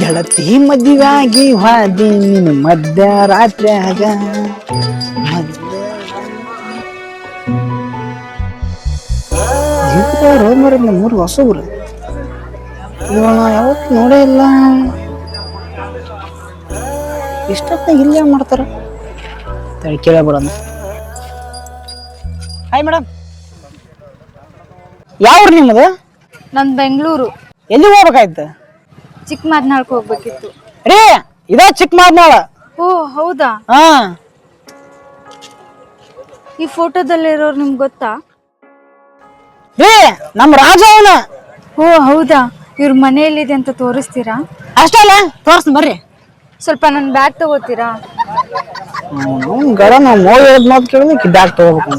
ಗೆಳತಿ ಮದುವಾಗಿ ಹಾದಿ ನಿನ್ನ ಮಧ್ಯರಾತ್ರಿಯಾಗ. ರೋಮರ ಮೂರು ಹೊಸಬ್ರು. ಇವನ ಯಾವತ್ತು ನೋಡೇ ಇಲ್ಲ. ಇಷ್ಟೊತ್ತಾಗ ಇಲ್ಲೇ ಮಾಡ್ತಾರ. ಕೇಳಬಿಡೋಣ ಹಾಯ್ ಮೇಡಮ್ ಯಾವ ನಿಮ್ಮದು? ನನ್ ಬೆಂಗಳೂರು. ಎಲ್ಲಿ ಹೋಗ್ಬೇಕಾಯ್ತು? ಚಿಕ್ಕಮಾದ್ನಾಳ್ಕ್ ಹೋಗ್ಬೇಕಿತ್ತು. ರೀ ಇದ ಚಿಕ್ಕ ಮಾದ್ನಾಳ ಓ ಹೌದಾ? ಹಾ. ಈ ಫೋಟೋದಲ್ಲಿರೋರು ನಿಮ್ಗೆ ಗೊತ್ತಾ? ರೀ ನಮ್ಮ ರಾಜ ಅವನ. ಓ ಹೌದಾ? ಇವ್ರ ಮನೆಯಲ್ಲಿದೆ ಅಂತ ತೋರಿಸ್ತೀರಾ? ಅಷ್ಟೇ ಅಲ್ಲ ತೋರ್ಸ್ ಬರ್ರಿ. ಸ್ವಲ್ಪ ನನ್ನ ಬ್ಯಾಗ್ ತಗೋತೀರಾ? ಗಡ ನಾವು ಹೇಳಿದ್ ಮಾತು ಕೇಳಿದ್ರೆ ಬ್ಯಾಗ್ ತಗೋಬೇಕು.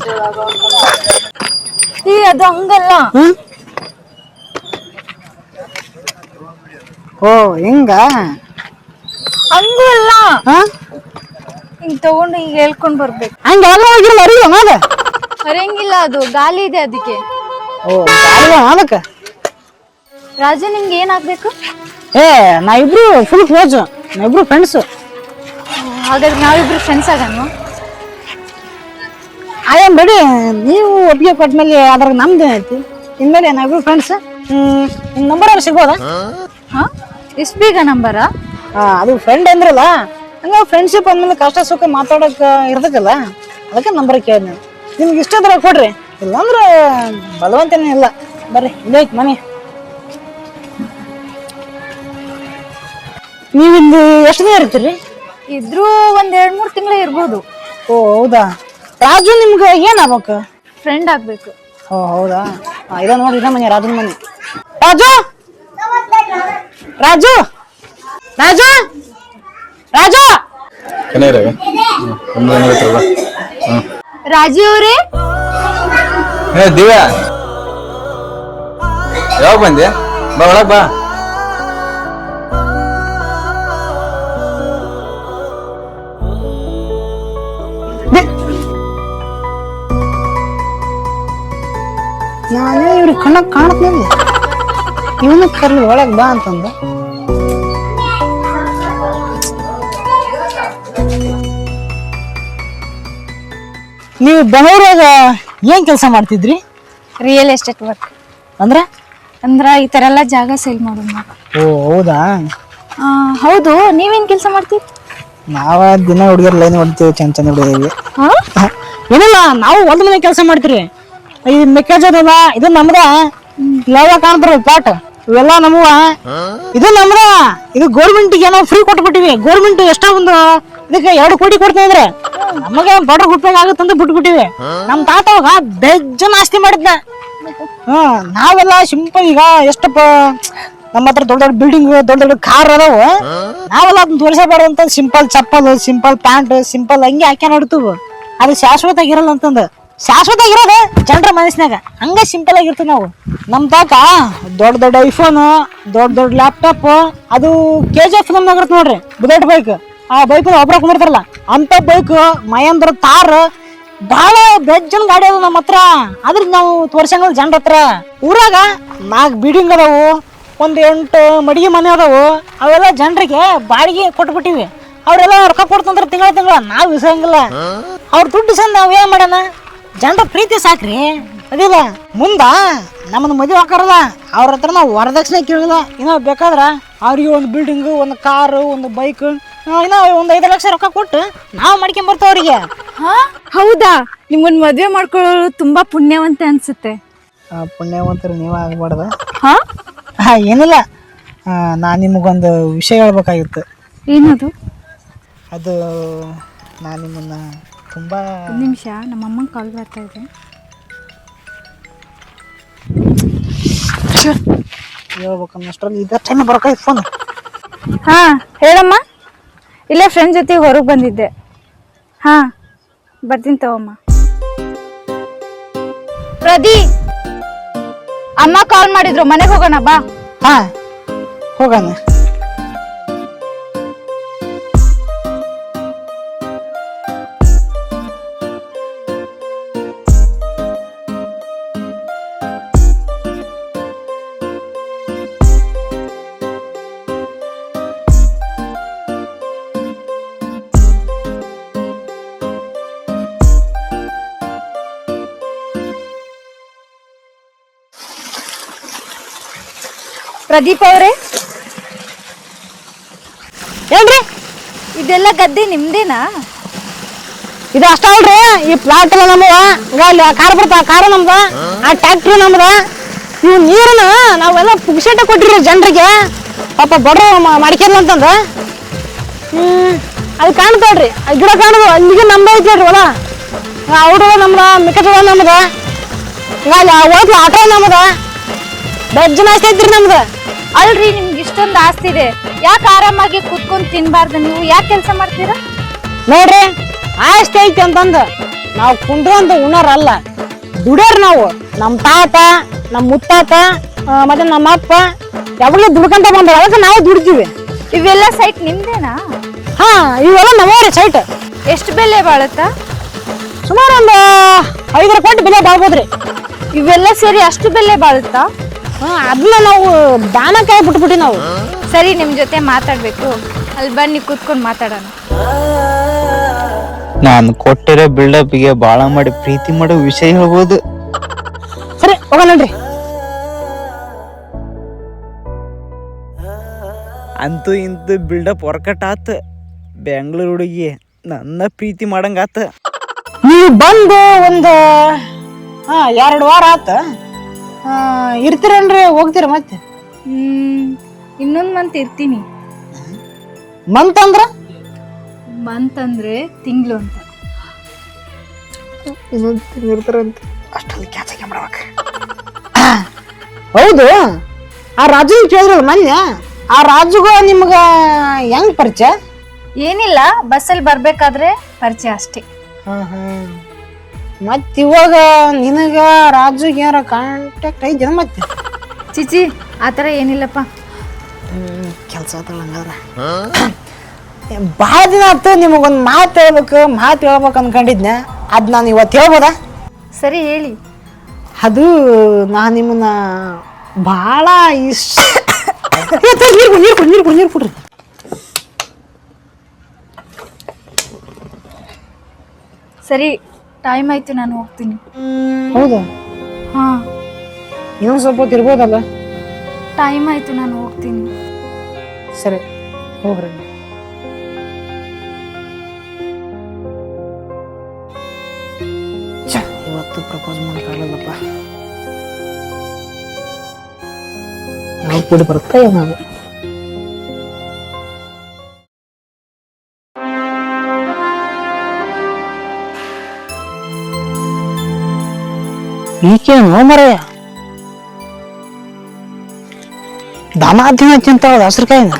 ಈ ಅದು ಹಂಗಲ್ಲ. ಹ್ಮ್? ಓ ಹಿಂಗ? ಹಂಗೂ ಅಲ್ಲ. ಹಿಂಗ್ ತಗೊಂಡು ಈಗ ಹೇಳ್ಕೊಂಡ್ ಬರ್ಬೇಕು. ಹಂಗ ಎಲ್ಲ ಹೋಗಿರಲ್ಲ ಅರಿಲ್ಲ ಅದ ಹರಿಯಂಗಿಲ್ಲ ಅದು ಗಾಲಿ ಇದೆ ಅದಕ್ಕೆ. ಓ ಗಾಳಿ ಅದಕ್ಕೆ? ರಾಜ ನಿಮ್ಗೆ ಏನಾಗ್ಬೇಕು ಏ ನಾ ಇಬ್ರು ಫುಲ್ ಕ್ಲೋಸ್ ನಾ ಇಬ್ರು ಫ್ರೆಂಡ್ಸ್ ಹಾಗಾದ್ರೆ ನಾವಿಬ್ರು ಫ್ರೆಂಡ್ಸ್ ಆಗಣ ಆಯಮ್ ಬಿಡಿ ನೀವು ಒಪ್ಪಿಗೆ ಕೊಟ್ಮೇಲೆ ಅದ್ರಾಗ ನಮ್ದು ಐತಿ? ಇನ್ಮೇಲೆ ನಾವಿಬ್ರು ಫ್ರೆಂಡ್ಸ್ ಹ್ಮ್ ನಂಬರ್ ಸಿಗ್ಬೋದಾ? ಹಾ? ಇಷ್ಟು ಬೇಗ ನಂಬರ? ಅದು ಫ್ರೆಂಡ್ ಅಂದ್ರಲ್ಲ ಹಂಗ ಫ್ರೆಂಡ್ಶಿಪ್ ಅಂದ್ಮೇಲೆ ಕಷ್ಟ ಸುಖ ಮಾತಾಡಕ್ ಇರ್ತೈತಲ್ಲ ಅದಕ್ಕೆ ನಂಬರ್ ಕೇಳಿದ್ನಿ ನಿಮ್ಗೆ ಇಷ್ಟ ಕೊಡ್ರಿ. ಇಲ್ಲಾಂದ್ರೆ ಬಲವಂತನೇ ಇಲ್ಲ. ಬರ್ರಿ ಇಲ್ಲೇ ಮನೆ. ನೀವಿಲ್ಲಿ ಎಷ್ಟು ದಿನ ಇರ್ತೀರಿ ಇದ್ರೂ ಒಂದ್ ಎರಡ್ ಮೂರ್ ತಿಂಗಳು ಇರ್ಬೋದು. ಓ ಹೌದಾ? ರಾಜು ನಿಮ್ಗೆ ಏನ್ ಆಗ್ಬೇಕು? ಫ್ರೆಂಡ್ ಆಗ್ಬೇಕು. ಓ ಹೌದಾ? ಇದ ನೋಡಿ ಇದ ಮನೆ ರಾಜನ ಮನೆ. ರಾಜು! ರಾಜು! ರಾಜು! ರಾಜು! ರಾಜು ಅವರೇ? ಏ ದಿವ್ಯಾ? ಯಾವಾಗ ಬಂದೆ ಬಾ ಒಳಗ್ ಬಾ. ನಾನೇ ಇವ್ರಿಗೆ ಕಣ್ಣಕ್ ಕಾಣತ್ನಿಲ್ಲ ಇವನು ಕರ್ಲಿ ಒಳಗ್ ಬಾ ಅಂತಂದ. ನೀವು ಬೆಂಗಳೂರಾಗ ಏನ್ ಕೆಲಸ ಮಾಡ್ತಿದ್ರಿ? ರಿಯಲ್ ಎಸ್ಟೇಟ್ ವರ್ಕ್ ಅಂದ್ರ? ಅಂದ್ರ ಈ ತರ ಎಲ್ಲ ಜಾಗ ಸೇಲ್ ಮಾಡೋಣ ಓ ಹೌದಾ? ಆ, ಹೌದು ನೀವೇನ್ ಕೆಲಸ ಮಾಡ್ತೀವಿ ನಾವ ದಿನ ಹುಡುಗಿಯರ್ ಲೈನ್ ಹೊಡ್ತೀವಿ ಚಂದ ಚಂದ ಹುಡುಗರಿಗೆ ಹಾ? ಏನಿಲ್ಲ ನಾವು ಒಂದ್ ಮನೆ ಕೆಲಸ ಮಾಡ್ತೀರಿ. ಈ ಮೆಕ್ಕೆಜೋಳ ಇದು ನಮ್ದ ಲವ ಕಾಣ್ತಾರ ಪಾಟ್ ಇವೆಲ್ಲ ನಮ್ಮವ ಇದು ನಮ್ದ ಇದು ಗೋರ್ಮೆಂಟ್ ಏನೋ ಫ್ರೀ ಕೊಟ್ಬಿಟ್ಟಿವಿ. ಗೌರ್ಮೆಂಟ್ ಎಷ್ಟೋ ಒಂದು ಇದಕ್ಕೆ ಎರಡು ಕೋಟಿ ಅಂದ್ರೆ ನಮಗೆ ಬಡ್ರ ಉಪಯೋಗ ಆಗುತ್ತಂತ ಬಿಟ್ಬಿಟ್ಟಿವಿ. ನಮ್ ತಾತ ಅವಾಗ ಬೆಜ್ಜನ್ ಆಸ್ತಿ ಮಾಡಿದ್ನ. ಹ ನಾವೆಲ್ಲ ಸಿಂಪಲ್ ಈಗ ಎಷ್ಟಪ್ಪ ನಮ್ಮ ಹತ್ರ ದೊಡ್ಡ ದೊಡ್ಡ ಬಿಲ್ಡಿಂಗ್ ದೊಡ್ಡ ದೊಡ್ಡ ಕಾರ್ ಅದಾವ. ನಾವೆಲ್ಲ ಅದನ್ನ ತೋರಿಸಬಾರ್ದು ಅಂತ ಸಿಂಪಲ್ ಚಪ್ಪಲ್ ಸಿಂಪಲ್ ಪ್ಯಾಂಟ್ ಸಿಂಪಲ್ ಹಂಗೆ ಹಾಕ್ಯ ಅದು ಶಾಶ್ವತ ಆಗಿರಲ್ಲ ಅಂತಂದ. ಶಾಶ್ವತ ಆಗಿರೋದು ಜನರ ಮನಸ್ಸಿನಾಗ. ಹಂಗ ಸಿಂಪಲ್ ಆಗಿರ್ತೀವಿ ನಾವು. ನಮ್ಮ ತಾಕ ದೊಡ್ಡ ದೊಡ್ಡ ಐಫೋನು ದೊಡ್ಡ ದೊಡ್ಡ ಲ್ಯಾಪ್ಟಾಪ್ ಅದು ಕೆ ಜಿ ಎಫ್ ನಮ್ದಾಗಿರುತ್ತೆ ನೋಡ್ರಿ ಬುಲೆಟ್ ಬೈಕ್ ಆ ಬೈಕ್ ಒಬ್ರ ಕುಂದಿರ್ತಾರಲ್ಲ ಅಂತ ಬೈಕ್ ಮಹೇಂದ್ರ ತಾರ್ ಬಹಳ ಬೆಜ್ಜನ್ ಗಾಡಿ ಅದ ನಮ್ಮ ಹತ್ರ. ಅದ್ರ ನಾವು ತೋರ್ಸಂಗ ಜನರ ಹತ್ರ. ಊರಾಗ ನಾಲ್ಕು ಬಿಲ್ಡಿಂಗ್ ಅದಾವು ಒಂದು ಎಂಟು ಮಡಿಗೆ ಮನೆ ಅದಾವು. ಅವೆಲ್ಲ ಜನರಿಗೆ ಬಾಡಿಗೆ ಕೊಟ್ಬಿಟ್ಟಿವಿ. ಅವರೆಲ್ಲ ರೊಕ್ಕ ಕೊಡ್ತಂದ್ರೆ ತಿಂಗಳ ತಿಂಗಳ ನಾವು ಇಸಂಗಿಲ್ಲ ಅವ್ರ ದುಡ್ಡು ಇಸಂದ್ ನಾವು ಏನು ಮಾಡೋಣ ಜನರ ಪ್ರೀತಿ ಸಾಕ್ರಿ. ಅದಿಲ್ಲ ಮುಂದ ನಮ್ಮನ್ನ ಮದುವೆ ಹಾಕಾರಲ್ಲ ಅವ್ರ ಹತ್ರ ನಾವು ವರದಕ್ಷಿಣೆ ಕೇಳಿಲ್ಲ ಏನೋ ಬೇಕಾದ್ರೆ ಅವ್ರಿಗೆ ಒಂದು ಬಿಲ್ಡಿಂಗ್ ಒಂದು ಕಾರು ಒಂದು ಬೈಕ್ ಇನ್ನೂ ಒಂದು ಐದು ಲಕ್ಷ ರೊಕ್ಕ ಕೊಟ್ಟು ನಾವು ಮಾಡ್ಕೊಂಡ್ ಬರ್ತಾವ ಅವ್ರಿಗೆ. ಹಾ? ಹೌದಾ? ನಿಮ್ಮನ್ನು ಮದ್ವೆ ಮಾಡ್ಕೊಳ್ಳೋದು ತುಂಬಾ ಪುಣ್ಯವಂತೆ ಅನ್ಸುತ್ತೆ. ಪುಣ್ಯವಂತರು ನೀವೇ ಆಗ್ಬಾರ್ದ. ಹಾ? ಹಾ ಏನಿಲ್ಲ. ನಾನು ನಿಮಗೊಂದು ವಿಷಯ ಹೇಳ್ಬೇಕಾಗಿತ್ತು. ಏನದು? ಅದು ನಾನು ನಿಮ್ಮನ್ನ ತುಂಬ ಒಂದ್ ನಿಮಿಷ ನಮ್ಮ ಅಮ್ಮನ ಕಾಲ್ ಬರ್ತಾ ಇದೆ. ಹೇಳ್ಬೇಕನ್ನಷ್ಟರಲ್ಲಿ ಇದ ಟೈಮ್ ಬರೋಕಾಯ್ತು ಫೋನ್ ಹಾ ಹೇಳಮ್ಮ. ಇಲ್ಲೇ ಫ್ರೆಂಡ್ ಜೊತೆ ಹೊರಗೆ ಬಂದಿದ್ದೆ. ಹಾ ಬರ್ತೀನಿ ತಗೋಮ್ಮ. ಪ್ರದಿ ಅಮ್ಮ ಕಾಲ್ ಮಾಡಿದ್ರು. ಮನೆಗೆ ಹೋಗೋಣ ಬಾ. ಹಾ ಹೋಗೋಣ. ಪ್ರದೀಪ್ ಅವರೇ? ಏನ್ರಿ? ಇದೆಲ್ಲ ಗದ್ದೆ ನಿಮ್ದೇನಾ? ಇದು ಅಷ್ಟ ಅಲ್ರಿ, ಈ ಪ್ಲಾಟ್ ಎಲ್ಲ ನಮ್ಮವ ಅಲ್ಲಿ ಕಾರ್ ಬರ್ತಾವ ಕಾರು ನಮ್ದ. ಆ ಟ್ಯಾಕ್ಟ್ರಿ ನಮ್ದ. ಇವು ನೀರನ್ನ ನಾವೆಲ್ಲ ಪುಗ್ಸೆಟ ಕೊಟ್ಟಿರಿ ಜನರಿಗೆ. ಪಾಪ ಬಡ್ರ ಮಾಡ್ಕೊಂಡ್ ಅಂತಂದ. ಹ್ಮ್, ಅದು ಆ ಗಿಡ ಕಾಣದು, ಅಲ್ಲಿಗೆ ನಮ್ದ ಐತಿ ನೋಡ್ರಿ ಹೊಲ. ಅವ್ರ ನಮ್ದ ಮಿಕ್ಕದ ನಮ್ದ. ಅಲ್ಲಿ ಹೋದ್ಲ ಆಟೋ ನಮ್ದ. ಬೆಜ್ಜನ ಐತ್ರಿ ನಮ್ದು. ಅಲ್ರಿ ನಿಮ್ಗೆ ಇಷ್ಟೊಂದು ಆಸ್ತಿ ಇದೆ. ಯಾಕೆ ಆರಾಮಾಗಿ ಕುತ್ಕೊಂಡು ತಿನ್ಬಾರ್ದು ನೀವು? ಯಾಕೆ ಕೆಲಸ ಮಾಡ್ತೀರಾ? ನೋಡ್ರಿ ಆಸ್ತಿ ಐತಿ ಅಂತಂದು ನಾವು ಕುಂಡ್ರಂತ ಉಣರ್ ಅಲ್ಲ. ದುಡಿಯೋರ್ ನಾವು. ನಮ್ಮ ತಾತ ನಮ್ಮ ಮುತ್ತಾತ ಆ, ಮತ್ತೆ ನಮ್ಮ ಅಪ್ಪ ಯಾವಾಗಲೂ ದುಡ್ಕಂತ ಬಂದ್ರೆ. ಅದಕ್ಕೆ ನಾವು ದುಡ್ತೀವಿ. ಇವೆಲ್ಲ ಸೈಟ್ ನಿಮ್ದೇನಾ? ಹಾ ಇವೆಲ್ಲ ನಮ್ಮವ್ರಿ ಸೈಟ್. ಎಷ್ಟು ಬೆಲೆ ಬಾಳುತ್ತಾ? ಸುಮಾರು ಒಂದು ಐದರ ಕೋಟಿ ಬೆಲೆ ಬಾಳ್ಬೋದ್ರಿ. ಇವೆಲ್ಲ ಸೇರಿ ಅಷ್ಟು ಬೆಲೆ ಬಾಳುತ್ತಾ ಅದನ್ನ ನಾವು ದಾನಕ್ಕಾಗಿ ಬಿಟ್ಬಿಟ್ಟಿ ನಾವು. ಸರಿ ನಿಮ್ ಜೊತೆ ಮಾತಾಡ್ಬೇಕು. ಅಲ್ಲಿ ಬನ್ನಿ ಕೂತ್ಕೊಂಡು ಮಾತಾಡೋಣ. ನಾನು ಕೊಟ್ಟಿರೋ ಬಿಲ್ಡಪ್ಗೆ ಬಾಳ ಮಾಡಿ ಪ್ರೀತಿ ಮಾಡೋ ವಿಷಯ ಹೇಳ್ಬೋದು. ಸರಿ ಹೋಗೋಣನ್ರಿ ಅಂತೂ ಇಂತ ಬಿಲ್ಡಪ್ ವರ್ಕಟ್ ಆತ. ಬೆಂಗಳೂರು ಹುಡುಗಿ ನನ್ನ ಪ್ರೀತಿ ಮಾಡಂಗಾತ. ನೀವು ಬಂದು ಒಂದು ಹಾ ಎರಡು ವಾರ ಆತ. ಇರ್ತೀರೇನ್ರಿ ಹೋಗ್ತೀರ ಮತ್ತೆ? ಹ್ಮ್ ಇನ್ನೊಂದ್ ಮಂತ್ ಇರ್ತೀನಿ. ಮಂತ್ ಅಂದ್ರ ಮಂತ್ ಅಂದ್ರೆ ತಿಂಗಳು ಅಂತ. ಇರ್ತಾರಂತ. ಅಷ್ಟೊಂದು ಕ್ಯಾಚಕ್ಕೆ ಮಾಡ್ಬೇಕು. ಹೌದು ಆ ರಾಜು ಕೇಳಿದ್ರಲ್ಲ ಮೊನ್ನೆ ಆ ರಾಜುಗ ನಿಮ್ಗ ಹೆಂಗ್ ಪರಿಚಯ? ಏನಿಲ್ಲ ಬಸ್ಸಲ್ಲಿ ಬರ್ಬೇಕಾದ್ರೆ ಪರಿಚಯ ಅಷ್ಟೇ. ಮತ್ ಇವಾಗ ನಿನಗ ರಾಜುಗೆ ಏನಾರ ಕಾಂಟ್ಯಾಕ್ಟ್ ಐತಿ ಮತ್ತೆ? ಚಿಚಿ ಆತರ ಏನಿಲ್ಲಪ್ಪ. ಕೆಲಸ ಹಂಗಾದ್ರ. ಭಾಳ ದಿನ ಆಯ್ತು ನಿಮಗೊಂದು ಮಾತು ಹೇಳ್ಬೇಕು ಮಾತು ಹೇಳ್ಬೇಕು ಅನ್ಕೊಂಡಿದ್ನೆ. ಅದು ನಾನು ಇವತ್ತು ಹೇಳ್ಬೋದಾ? ಸರಿ ಹೇಳಿ. ಅದು ನಾನು ನಿಮ್ಮನ್ನ ಭಾಳ ಇಷ್ಟ ನೀರು ಕೊಡು ನೀರು ಕೊಡು ನೀರು ಕೊಡು ನೀರು ಕೊಡ್ರಿ. ಸರಿ ಟೈಮ್ ಆಯ್ತು ನಾನು ಹೋಗ್ತೀನಿ. ಹೌದಾ? ಹಾ. ಇನ್ನೊಂದು ಸ್ವಲ್ಪ ಹೊತ್ತು ಇರ್ಬೋದಲ್ಲ? ಟೈಮ್ ಆಯ್ತು ನಾನು ಹೋಗ್ತೀನಿ. ಸರಿ ಹೋಗ್ರಿ. ಛ, ಇವತ್ತು ಪ್ರಪೋಸ್ ಮಾಡೋಕ್ಕಾಗಲ್ಲಪ್ಪ ನಾವು ಕೂಡಿ ಬರುತ್ತೆ ನಾವು ಈಕೆ ಮರಯ್ಯ ದಾಮಾದ್ಯಮ ತಿಂತಾವ ಹಸಿರುಕಾಯಿನ?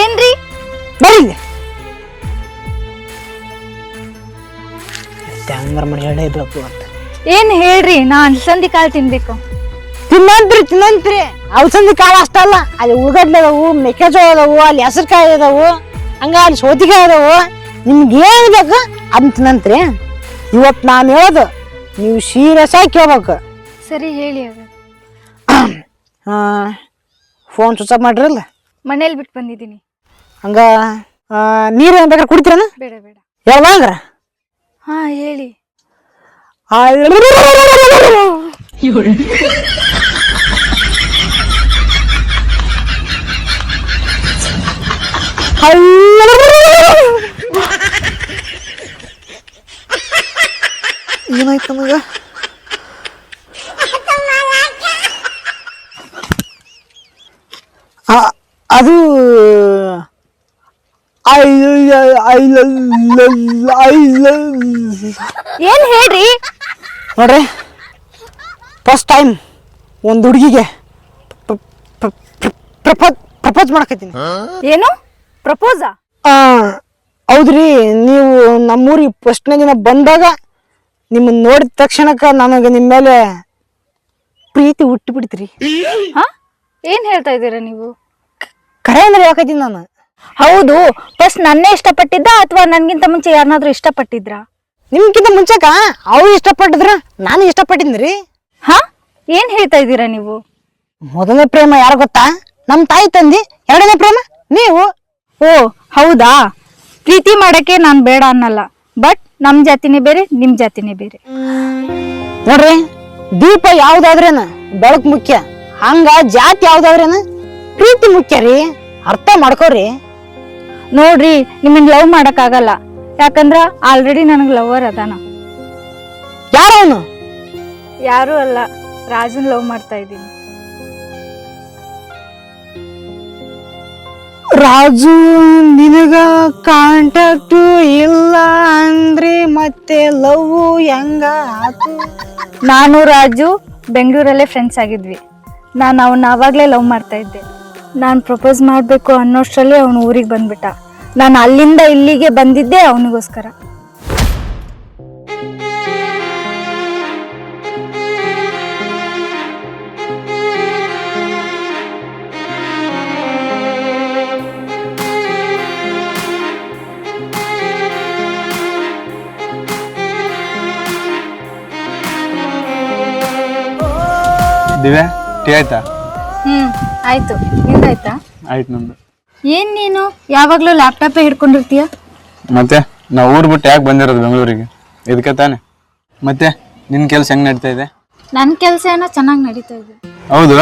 ಏನ್ರಿ? ಬರೀ ಹಂಗಾರ ಅಂತ ಏನ್ ಹೇಳ್ರಿ? ನಾ ಅಲ್ಸಂದಿ ಕಾಳು ತಿನ್ಬೇಕು. ತಿನ್ನಂತ್ರಿ ತಿನ್ನಂತ್ರಿ. ಅಲ್ಸಂದಿ ಕಾಳು ಅಷ್ಟಲ್ಲ ಅಲ್ಲಿ ಉಗಡ್ಲದವು ಅದಾವು ಮೆಕ್ಕೆಜೋಳ ಅದಾವು ಅಲ್ಲಿ ಹೆಸರುಕಾಯಿ ಅದಾವು ಹಂಗ ಅಲ್ಲಿ ಸೋತಿಕಾಯಿ ಅದಾವು. ನಿಮ್ಗೆ ಏನು ಬೇಕು ಅಂತ ತಿನ್ನಂತ್ರಿ ಇವತ್ತು ನಾನು ಹೇಳೋದು ನೀವು ಸೀರಿಯಸ್ ಆಗಿ ಕೇಳ್ಬೇಕು ಸರಿ ಹೇಳಿ ಅದು ಫೋನ್ ಸ್ವಿಚ್ ಮಾಡ್ರಲ್ಲ ಮಾಡಿರಲ್ಲ? ಮನೇಲಿ ಬಿಟ್ಟು ಬಂದಿದ್ದೀನಿ. ಹಂಗ ಆ, ನೀರು ಏನು ಬೇಕಾದ್ರೆ ಕುಡಿತೀರನ? ಬೇಡ ಬೇಡ. ಯಾವ ಹಾಂ ಹಾ ಹೇಳಿ. ಏನಾಯ್ತು ನನಗ ಆ, ಅದು ಏನ್ ಹೇಳ್ರಿ? ನೋಡ್ರಿ. ಫಸ್ಟ್ ಟೈಮ್ ಒಂದು ಹುಡುಗಿಗೆ ಪ್ರಪೋಸ್ ಮಾಡಕತ್ತೀನಿ. ಏನು? ಪ್ರಪೋಸಾ? ಆ, ಹೌದ್ರಿ ನೀವು ನಮ್ಮೂರಿಗೆ ಫಸ್ಟ್ನೇ ದಿನ ಬಂದಾಗ ನಿಮ್ಮನ್ನ ನೋಡಿದ ತಕ್ಷಣಕ್ಕ ನನಗೆ ನಿಮ್ಮ ಮೇಲೆ ಪ್ರೀತಿ ಹುಟ್ಟು ಬಿಡ್ತೀರಿ ಹಾ? ಏನ್ ಹೇಳ್ತಾ ಇದ್ದೀರಾ ನೀವು? ಕರೆ ಅಂದ್ರೆ ಯಾಕತ್ತೀನಿ ನಾನು? ಹೌದು ಫಸ್ಟ್ ನನ್ನೇ ಇಷ್ಟಪಟ್ಟಿದ್ದ ಅಥವಾ ನನ್ಗಿಂತ ಮುಂಚೆ ಯಾರನ್ನಾದ್ರೂ ಇಷ್ಟಪಟ್ಟಿದ್ರಾ? ನಿಮ್ಗಿಂತ ಮುಂಚೆಕ ಅವ್ರು ಇಷ್ಟಪಟ್ಟಿದ್ರ ನಾನು ಇಷ್ಟಪಟ್ಟಿದ್ರಿ ಹಾ? ಏನ್ ಹೇಳ್ತಾ ಇದ್ದೀರಾ ನೀವು? ಮೊದಲನೇ ಪ್ರೇಮ ಯಾರು ಗೊತ್ತಾ? ನಮ್ಮ ತಾಯಿ ತಂದಿ ಎರಡನೇ ಪ್ರೇಮ ನೀವು. ಓ ಹೌದಾ? ಪ್ರೀತಿ ಮಾಡಕ್ಕೆ ನಾನ್ ಬೇಡ ಅನ್ನಲ್ಲ. ಬಟ್ ನಮ್ ಜಾತಿನೇ ಬೇರೆ ನಿಮ್ ಜಾತಿನೇ ಬೇರೆ. ನೋಡ್ರಿ ದೀಪ ಯಾವ್ದಾದ್ರೇನ ಬೆಳಕ್ ಮುಖ್ಯ ಹಂಗ ಜಾತಿ ಯಾವ್ದಾದ್ರೇನ ಪ್ರೀತಿ ಮುಖ್ಯ ರೀ ಅರ್ಥ ಮಾಡ್ಕೋರಿ. ನೋಡ್ರಿ ನಿಮ್ಮನ್ ಲವ್ ಮಾಡಕ್ ಆಗಲ್ಲ ಯಾಕಂದ್ರ ಆಲ್ರೆಡಿ ನನಗ್ ಲವರ್ ಅದಾನ. ಅವನು ಯಾರು ಅಲ್ಲ ರಾಜನ್ ಲವ್ ಮಾಡ್ತಾ ಇದ್ದೀನಿ. ರಾಜು ನಿನಗ ಕಾಂಟ್ಯಾಕ್ಟ್ ಇಲ್ಲ ಅಂದ್ರೆ ಮತ್ತೆ ಲವ್ ಹೆಂಗ ಆತು? ನಾನು ರಾಜು ಬೆಂಗಳೂರಲ್ಲೇ ಫ್ರೆಂಡ್ಸ್ ಆಗಿದ್ವಿ. ನಾನು ಅವನ್ನ ಆವಾಗಲೇ ಲವ್ ಮಾಡ್ತಾ ಇದ್ದೆ. ನಾನು ಪ್ರಪೋಸ್ ಮಾಡಬೇಕು ಅನ್ನೋಷ್ಟರಲ್ಲಿ ಅವನು ಊರಿಗೆ ಬಂದ್ಬಿಟ್ಟ. ನಾನು ಅಲ್ಲಿಂದ ಇಲ್ಲಿಗೆ ಬಂದಿದ್ದೆ ಅವನಿಗೋಸ್ಕರ. ದಿವ್ಯಾ ಟೀ ಆಯ್ತಾ? ಹ್ಮ್ ಆಯ್ತು. ನಿಂದಾಯ್ತಾ ಆಯ್ತು? ನಮ್ದು. ಏನ್ ನೀನು? ಯಾವಾಗ್ಲೂ ಲ್ಯಾಪ್ಟಾಪೇ ಹಿಡ್ಕೊಂಡಿರ್ತೀಯ? ಮತ್ತೆ ನಾವು ಊರ್ ಬಿಟ್ಟು ಯಾಕೆ ಬಂದಿರೋದು ಬೆಂಗಳೂರಿಗೆ? ಇದಕ್ಕೆ ತಾನೆ. ಮತ್ತೆ ನಿನ್ನ ಕೆಲಸ ಹೆಂಗ್ ನಡೀತಾ ಇದೆ? ನನ್ನ ಕೆಲಸ ಏನೋ ಚೆನ್ನಾಗಿ ನಡೀತಾ ಇದೆ. ಹೌದು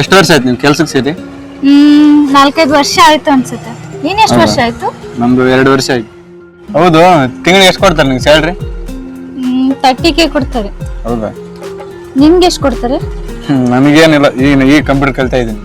ಎಷ್ಟು ವರ್ಷ ಆಯ್ತು ನಿನ್ ಕೆಲ್ಸಕ್ಕೆ ಸೇರಿ? ಹ್ಮ್ ನಾಲ್ಕೈದು ವರ್ಷ ಆಯ್ತು ಅನ್ಸುತ್ತೆ. ನೀನ್ ಎಷ್ಟು ವರ್ಷ ಆಯ್ತು? ನಮ್ದು ಎರಡು ವರ್ಷ ಆಯ್ತು. ಹೌದು ತಿಂಗಳಿಗೆ ಎಷ್ಟು ಕೊಡ್ತಾರೆ ನಿಂಗೆ ಸ್ಯಾಲ್ರಿ ಹ್ಮ್ ತರ್ಟಿ ಕೆ ಕೊಡ್ತಾರೆ. ಹೌದಾ? ನಿಮ್ಗೆ ಎಷ್ಟು ಕೊಡ್ತಾರೆ? ಹ್ಮ್, ನಮಗೇನಿಲ್ಲ ಈಗ ಈಗ ಕಂಪ್ಯೂಟರ್ ಕಲ್ತಾ ಇದ್ದೀನಿ.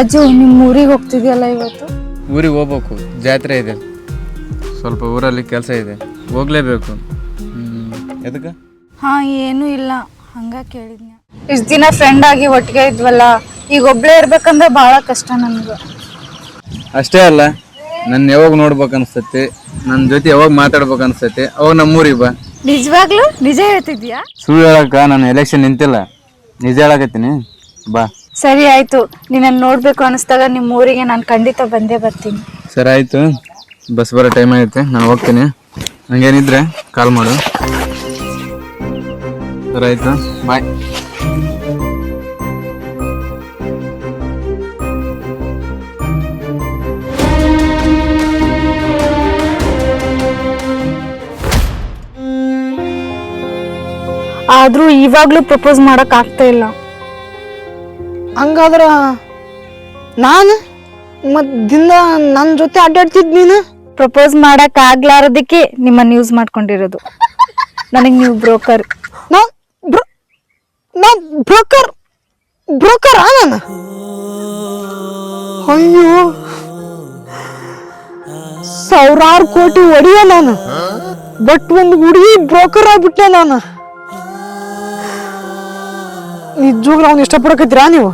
ರಾಜು ನಿಮ್ಮ ಊರಿಗೆ ಹೋಗ್ತಿದ್ಯಲ್ಲ ಇವತ್ತು? ಊರಿಗೆ ಹೋಗ್ಬೇಕು. ಜಾತ್ರೆ ಇದೆ. ಸ್ವಲ್ಪ ಊರಲ್ಲಿ ಕೆಲಸ ಇದೆ. ಹೋಗ್ಲೇಬೇಕು. ಎದಕ್ಕೆ? ಹಾ ಏನು ಇಲ್ಲ. ಹಂಗ ಕೇಳಿದ್ನ. ಇಷ್ಟು ದಿನ ಫ್ರೆಂಡ್ ಆಗಿ ಒಟ್ಟಿಗೆ ಇದ್ವಲ್ಲ ಈಗ ಒಬ್ಳೆ ಇರ್ಬೇಕಂದ್ರೆ ಭಾಳ ಕಷ್ಟ ನನ್ಗೆ. ಅಷ್ಟೇ ಅಲ್ಲ ನನ್ನ ಯಾವಾಗ ನೋಡ್ಬೇಕು ಅನ್ಸತ್ತೆ ನನ್ನ ಜೊತೆ ಯಾವಾಗ ಮಾತಾಡ್ಬೇಕು ಅನ್ಸತ್ತೆ ಅವಾಗ ನಮ್ಮೂರಿಗೆ ಬಾ. ನಿಜವಾಗ್ಲೂ? ನಿಜ ಹೇಳ್ತಿದ್ಯಾ? ಸುಳ್ಳು ಹೇಳಕ್ಕ ನಾನು ಎಲೆಕ್ಷನ್ ನಿಂತಿಲ್ಲ. ನಿಜ ಹೇಳಕತ್ತೀನಿ. ಬಾ. ಸರಿ ಆಯ್ತು ನಿನ್ನ ನೋಡ್ಬೇಕು ಅನಿಸ್ದಾಗ ನಿಮ್ಮ ಊರಿಗೆ ನಾನು ಖಂಡಿತ ಬಂದೇ ಬರ್ತೀನಿ. ಸರಿ ಆಯ್ತು ಬಸ್ ಬರೋ ಟೈಮ್ ಆಗುತ್ತೆ ನಾನು ಹೋಗ್ತೀನಿ. ಹಂಗೇನಿದ್ರೆ ಕಾಲ್ ಮಾಡು. ಸರಿ ಆಯ್ತು ಬಾಯ್ ಆದ್ರೂ ಇವಾಗ್ಲೂ ಪ್ರಪೋಸ್ ಮಾಡಕ್ ಆಗ್ತಾ ಇಲ್ಲ. ಹಂಗಾದ್ರ ನಾನು ಮತ್ ದಿನ ನನ್ನ ಜೊತೆ ಅಡ್ಡಾಡ್ತಿದ್ ನೀನು? ಪ್ರಪೋಸ್ ಮಾಡಕ್ ಆಗ್ಲಾರದಕ್ಕೆ ನಿಮ್ಮನ್ನ ಯೂಸ್ ಮಾಡ್ಕೊಂಡಿರೋದು. ನನಗ್ ನೀವು ಬ್ರೋಕರ್ ನಾ ಬ್ರೋ ನಾ ಬ್ರೋಕರ್ ಬ್ರೋಕರ್ ನಾನು? ಅಯ್ಯೋ. ಸಾವಿರಾರು ಕೋಟಿ ಒಡೆಯ ನಾನು. ಬಟ್ ಒಂದು ಹುಡುಗಿ ಬ್ರೋಕರ್ ಆಗ್ಬಿಟ್ಟೆ ನಾನು. ನಿಜವಾಗ್ಲೂ ಅವ್ನು ಇಷ್ಟಪಡಕತ್ತೀರಾ ನೀವು?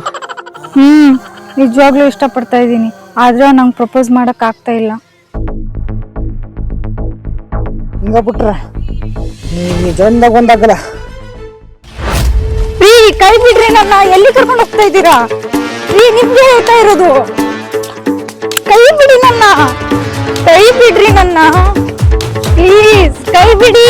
ಹ್ಮ್ ನಿಜವಾಗ್ಲೂ ಇಷ್ಟಪಡ್ತಾ ಇದ್ದೀನಿ. ಆದ್ರೆ ನಂಗೆ ಪ್ರಪೋಸ್ ಮಾಡಕ್ ಆಗ್ತಾ ಇಲ್ಲ. ಹಿಂಗ ಬಿಟ್ರೆ ನಿಜಂದಾಗ ಒಂದಾಗಲ್ಲ. ರೀ ಕೈ ಬಿಡ್ರಿ ನನ್ನ. ಎಲ್ಲಿ ಕರ್ಕೊಂಡು ಹೋಗ್ತಾ ಇದ್ದೀರಾ? ರೀ ನಿಮ್ಗೆ ಹೇಳ್ತಾ ಇರೋದು. ಕೈ ಬಿಡಿ ನನ್ನ. ಕೈ ಬಿಡ್ರಿ ನನ್ನ. ಪ್ಲೀಸ್ ಕೈ ಬಿಡಿ.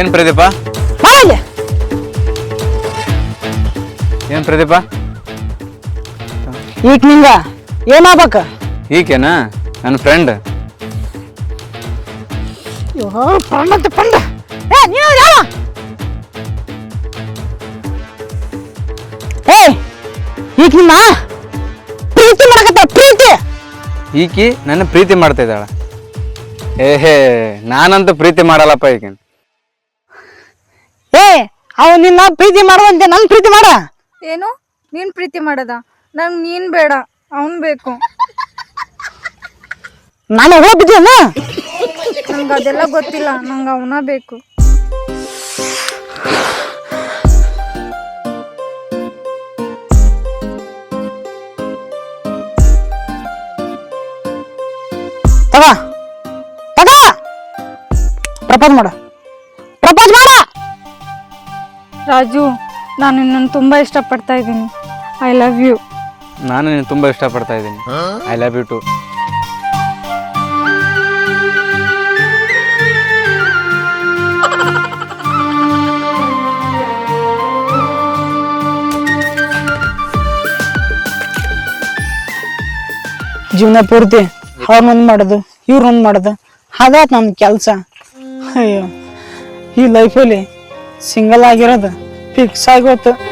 ಏನು ಪ್ರದೀಪ. ಏನು ಪ್ರದೀಪ? ಈಗ ನಿಂಗ ಏನಾಗ್ಬೇಕ? ಈಕೆನಾ? ನನ್ನ ಫ್ರೆಂಡ್ ಅಯ್ಯೋ ಪಂಡ ಪಂಡ ಏ ನೀವು ಯಾವ ಏ ಈಗ ನಿಮ್ಮ ಈಕಿ ನನ್ನ ಪ್ರೀತಿ ಮಾಡ್ತಾ ಇದ್ದಾಳ. ಏಹೇ ನಾನಂತೂ ಪ್ರೀತಿ ಮಾಡಲ್ಲಪ್ಪ ಈಗಿನ ಏ ಅವ್ ನಿನ್ನ ಪ್ರೀತಿ ಮಾಡುವಂತೆ ನನ್ ಪ್ರೀತಿ ಮಾಡ. ಏನು? ನೀನ್ ಪ್ರೀತಿ ಮಾಡದ? ನಂಗ್ ನೀನ್ ಬೇಡ ಅವನ್ ಬೇಕು. ನಾನು ನಂಗ ನಂಗೆ ಅದೆಲ್ಲ ಗೊತ್ತಿಲ್ಲ ನಂಗ ಅವನ ಬೇಕು. ತಗ. ತಗ. ಪ್ರಪೋಸ್ ಮಾಡ. ರಾಜು ನಾನು ನಿನ್ನನ್ನು ತುಂಬಾ ಇಷ್ಟಪಡ್ತಾ ಇದ್ದೀನಿ. ಐ ಲವ್ ಯು ನಾನು ನಿನ್ನ ತುಂಬ ಇಷ್ಟಪಡ್ತಾ ಇದ್ದೀನಿ. ಐ ಲವ್ ಯು ಟು ಜೀವನ ಪೂರ್ತಿ ಅವ್ರನ್ನೊಂದು ಮಾಡೋದು ಇವ್ರನ್ನೊಂದು ಮಾಡೋದು ಅದಾತ್ ನನ್ನ ಕೆಲಸ. ಅಯ್ಯೋ ಈ ಲೈಫಲ್ಲಿ ಸಿಂಗಲ್ ಆಗಿರೋದು. ಫಿಕ್ಸ್ ಆಗೋತು.